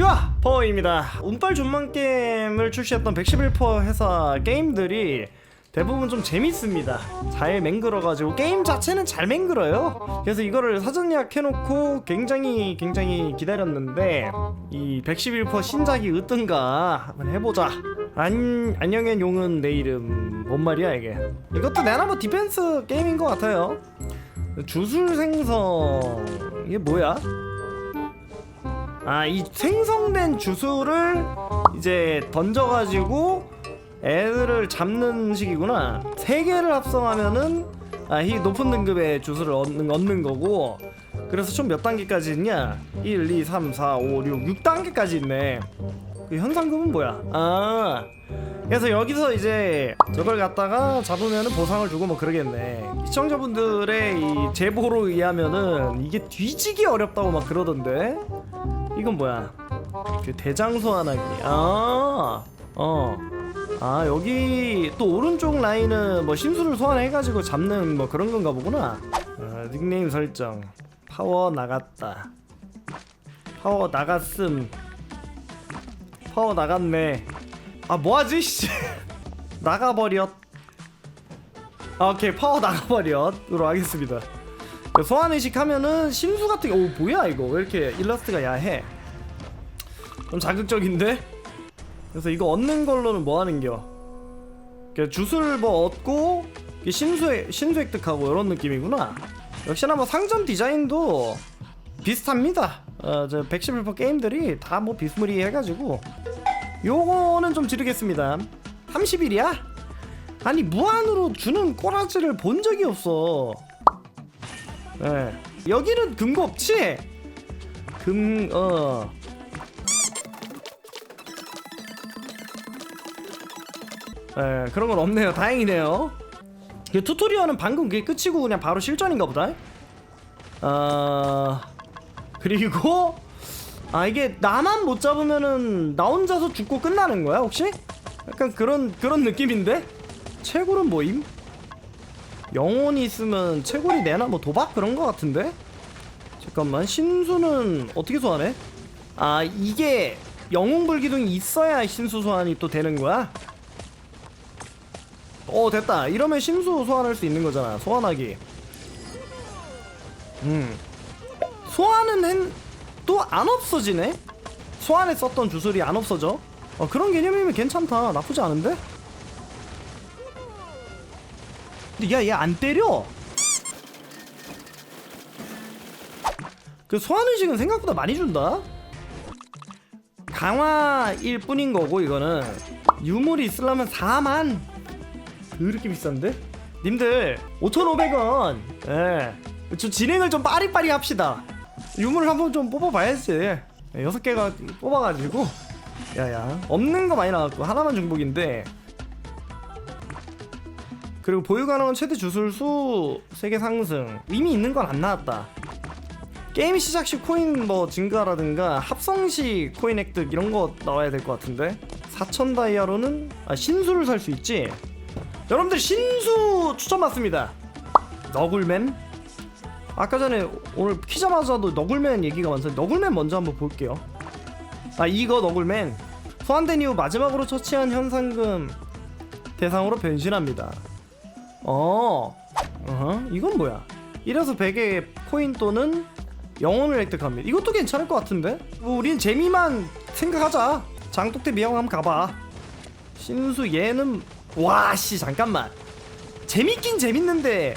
유아 퍼입니다. 운빨 존만 게임을 출시했던 111퍼 회사 게임들이 대부분 좀 재밌습니다. 잘 맹글어가지고 게임 자체는 잘 맹글어요. 그래서 이거를 사전 예약해놓고 굉장히 굉장히 기다렸는데 이 111퍼 신작이 어떤가 한번 해보자. 안 안녕의 용은 내 이름 뭔 말이야 이게? 이것도 내나 뭐 디펜스 게임인 것 같아요. 주술 생성 이게 뭐야? 아 이 생성된 주술을 이제 던져가지고 애들을 잡는 식이구나. 세 개를 합성하면은 아 이 높은 등급의 주술을 얻는, 얻는 거고. 그래서 총 몇 단계까지 있냐? 1, 2, 3, 4, 5, 6, 6단계까지 있네. 그 현상금은 뭐야? 아. 그래서 여기서 이제 저걸 갖다가 잡으면은 보상을 주고 뭐 그러겠네. 시청자분들의 이 제보로 의하면은 이게 뒤지기 어렵다고 막 그러던데 이건 뭐야? 그 대장 소환하기. 아, 어. 아 여기 또 오른쪽 라인은 뭐 신수를 소환해가지고 잡는 뭐 그런 건가 보구나. 아, 닉네임 설정. 파워 나갔다. 파워 나갔음. 파워 나갔네. 아 뭐하지? 씨. 나가버렸. 아, 오케이 파워 나가버렸으로 하겠습니다. 그 소환 의식 하면은 심수 같은 게, 오 뭐야 이거 왜 이렇게 일러스트가 야해? 좀 자극적인데? 그래서 이거 얻는 걸로는 뭐 하는겨? 그 주술 뭐 얻고 신수 신수 획득하고 이런 느낌이구나. 역시나 뭐 상점 디자인도 비슷합니다. 어저 111% 게임들이 다 뭐 비스무리해가지고 요거는 좀 지르겠습니다. 30일이야? 아니 무한으로 주는 꼬라지를 본 적이 없어. 예. 여기는 금고 없지? 금, 어. 예, 그런 건 없네요. 다행이네요. 이 튜토리얼은 방금 그게 끝이고 그냥 바로 실전인가 보다. 아, 그리고, 아, 이게 나만 못 잡으면은 나 혼자서 죽고 끝나는 거야, 혹시? 약간 그런, 그런 느낌인데? 채굴은 뭐임? 영혼이 있으면 채굴이 내나 뭐 도박 그런 거 같은데? 잠깐만 신수는 어떻게 소환해? 아 이게 영웅 불기둥이 있어야 신수 소환이 또 되는 거야? 어 됐다 이러면 신수 소환할 수 있는 거잖아 소환하기 음 소환은 또 안 없어지네? 소환에 썼던 주술이 안 없어져 어 그런 개념이면 괜찮다 나쁘지 않은데? 근데 야 얘 안 때려. 그 소환의식은 생각보다 많이 준다. 강화일 뿐인 거고 이거는. 유물이 있으려면 4만. 그렇게 비싼데? 님들 5,500원. 예. 저 진행을 좀 빠리빠리 합시다. 유물을 한번 좀 뽑아봐야지. 예, 여섯 개가 뽑아가지고. 야야. 없는 거 많이 나왔고 하나만 중복인데 그리고 보유 가능한 최대 주술수 3개 상승. 이미 있는 건 안 나왔다. 게임 시작 시 코인 뭐 증가라든가 합성 시 코인 획득 이런 거 나와야 될 것 같은데? 4천 다이아로는 아 신수를 살 수 있지? 여러분들 신수 추천 받습니다. 너굴맨? 아까 전에 오늘 키자마자도 너굴맨 얘기가 많았는데 너굴맨 먼저 한번 볼게요. 아 이거 너굴맨. 소환된 이후 마지막으로 처치한 현상금 대상으로 변신합니다 어, 어허, 이건 뭐야? 이래서 100의 코인 또는 영혼을 획득합니다. 이것도 괜찮을 것 같은데? 뭐 우린 재미만 생각하자. 장독대 미용 한번 가봐. 신수 얘는 와씨 잠깐만. 재밌긴 재밌는데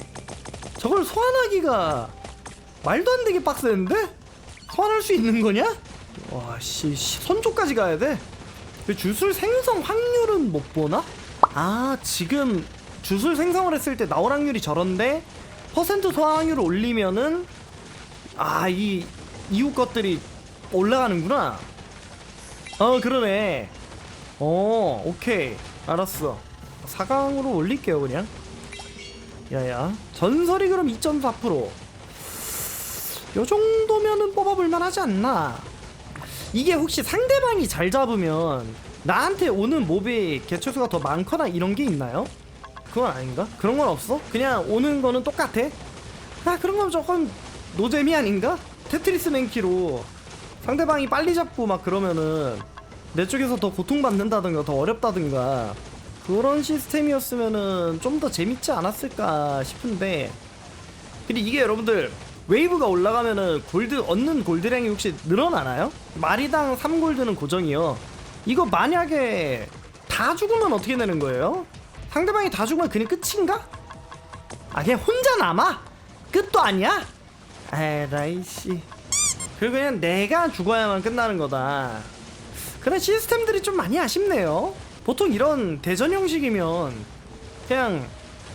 저걸 소환하기가 말도 안 되게 빡세는데? 소환할 수 있는 거냐? 와씨 선조까지 가야 돼. 그 주술 생성 확률은 못 보나? 아 지금 주술 생성을 했을 때 나올 확률이 저런데 퍼센트 소화 확률을 올리면은 아 이 이후 것들이 올라가는구나. 어 그러네. 어 오케이 알았어. 4강으로 올릴게요 그냥. 야야 전설이 그럼 2.4%. 요 정도면은 뽑아볼 만 하지 않나? 이게 혹시 상대방이 잘 잡으면 나한테 오는 몹의 개체수가 더 많거나 이런 게 있나요? 그건 아닌가? 그런 건 없어? 그냥 오는 거는 똑같아? 아 그런 건 조금 노잼이 아닌가? 테트리스 맨키로 상대방이 빨리 잡고 막 그러면은 내 쪽에서 더 고통받는다든가 더 어렵다든가 그런 시스템이었으면은 좀 더 재밌지 않았을까 싶은데 근데 이게 여러분들 웨이브가 올라가면은 골드 얻는 골드량이 혹시 늘어나나요? 마리당 3골드는 고정이요 이거 만약에 다 죽으면 어떻게 되는 거예요? 상대방이 다 죽으면 그냥 끝인가? 아 그냥 혼자 남아? 끝도 아니야? 에라이씨 그리고 그냥 내가 죽어야만 끝나는 거다 그런 시스템들이 좀 많이 아쉽네요 보통 이런 대전 형식이면 그냥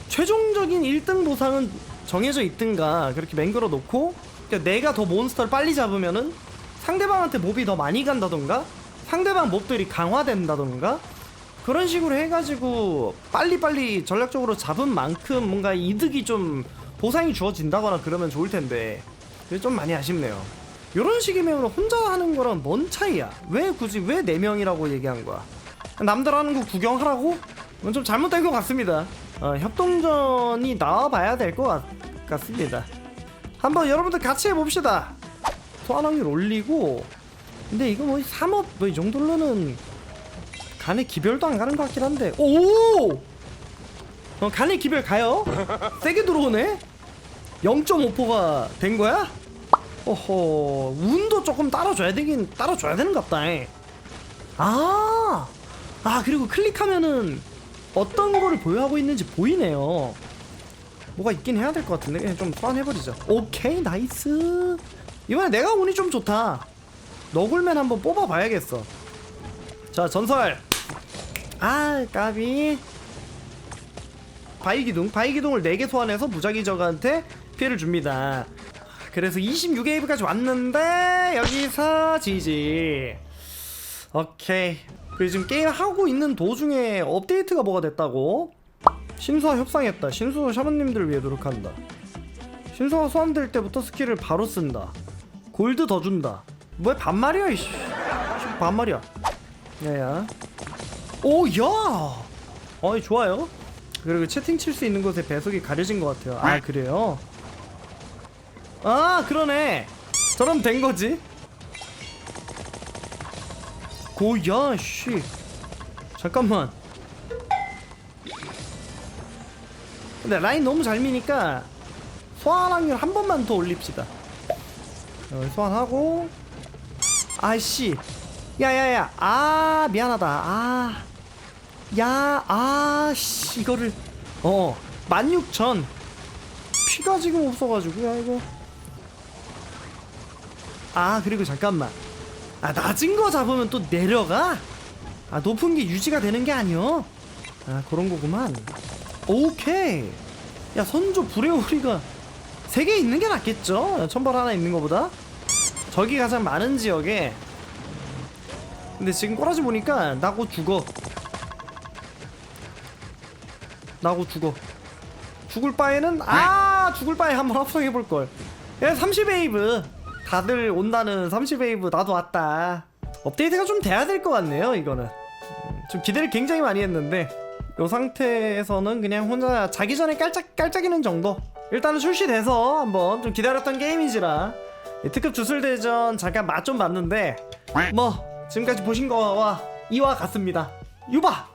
최종적인 1등 보상은 정해져 있든가 그렇게 맹글어 놓고 그러니까 내가 더 몬스터를 빨리 잡으면은 상대방한테 몹이 더 많이 간다던가 상대방 몹들이 강화된다던가 그런 식으로 해가지고 빨리빨리 전략적으로 잡은 만큼 뭔가 이득이 좀 보상이 주어진다거나 그러면 좋을 텐데 그게 좀 많이 아쉽네요. 이런 식이면 혼자 하는 거랑 뭔 차이야? 왜 굳이 왜 4명이라고 얘기한 거야? 남들 하는 거 구경하라고? 이건 좀 잘못된 것 같습니다. 어, 협동전이 나와봐야 될 것 같습니다. 한번 여러분들 같이 해봅시다. 소환 확률 올리고 근데 이거 뭐 3업 뭐 이 정도로는 간의 기별도 안 가는 것 같긴 한데 오! 어, 간의 기별 가요? 세게 들어오네? 0.5%가 된 거야? 어허 운도 조금 따라줘야 되긴 따라줘야 되는 것 같다 아! 아 그리고 클릭하면은 어떤 거를 보유하고 있는지 보이네요 뭐가 있긴 해야 될 것 같은데 그냥 좀 소환해버리자 오케이 나이스 이번에 내가 운이 좀 좋다 너굴맨 한번 뽑아봐야겠어 자 전설 아 까비. 바위기둥 바위기둥을 4개 소환해서 무작위 적한테 피해를 줍니다. 그래서 26웨이브까지 왔는데 여기서 지지. 오케이. 그리고 지금 게임 하고 있는 도중에 업데이트가 뭐가 됐다고? 신수와 협상했다. 신수 샤먼님들을 위해 노력한다. 신수가 소환될 때부터 스킬을 바로 쓴다. 골드 더 준다. 뭐야 반말이야 이씨. 반말이야. 야야 오야! 어이 좋아요. 그리고 채팅 칠 수 있는 곳에 배속이 가려진 것 같아요. 아 그래요? 아 그러네. 저럼 된 거지? 고야 씨. 잠깐만. 근데 라인 너무 잘 미니까 소환 확률 한 번만 더 올립시다. 어, 소환하고. 아씨. 야야야. 아 미안하다. 아 야 아 씨 이거를. 어 16,000 피가 지금 없어가지고 야 이거. 아 그리고 잠깐만. 아 낮은 거 잡으면 또 내려가? 아 높은 게 유지가 되는 게 아니여 아 그런 거구만. 오케이. 야 선조 불의 오리가 세 개 있는 게 낫겠죠? 천벌 하나 있는 거보다? 저기 가장 많은 지역에. 근데 지금 꼬라지 보니까 나고 죽어 나고 죽어. 죽을 바에는 아 죽을 바에 한번 합성해 볼 걸. 야 30웨이브. 다들 온다는 30웨이브 나도 왔다. 업데이트가 좀 돼야 될 것 같네요 이거는. 음, 좀 기대를 굉장히 많이 했는데 이 상태에서는 그냥 혼자 자기 전에 깔짝 깔짝이는 정도. 일단은 출시돼서 한번 좀 기다렸던 게임이지라. 이 특급 주술대전 잠깐 맛 좀 봤는데 뭐 지금까지 보신 거와 이와 같습니다. 유바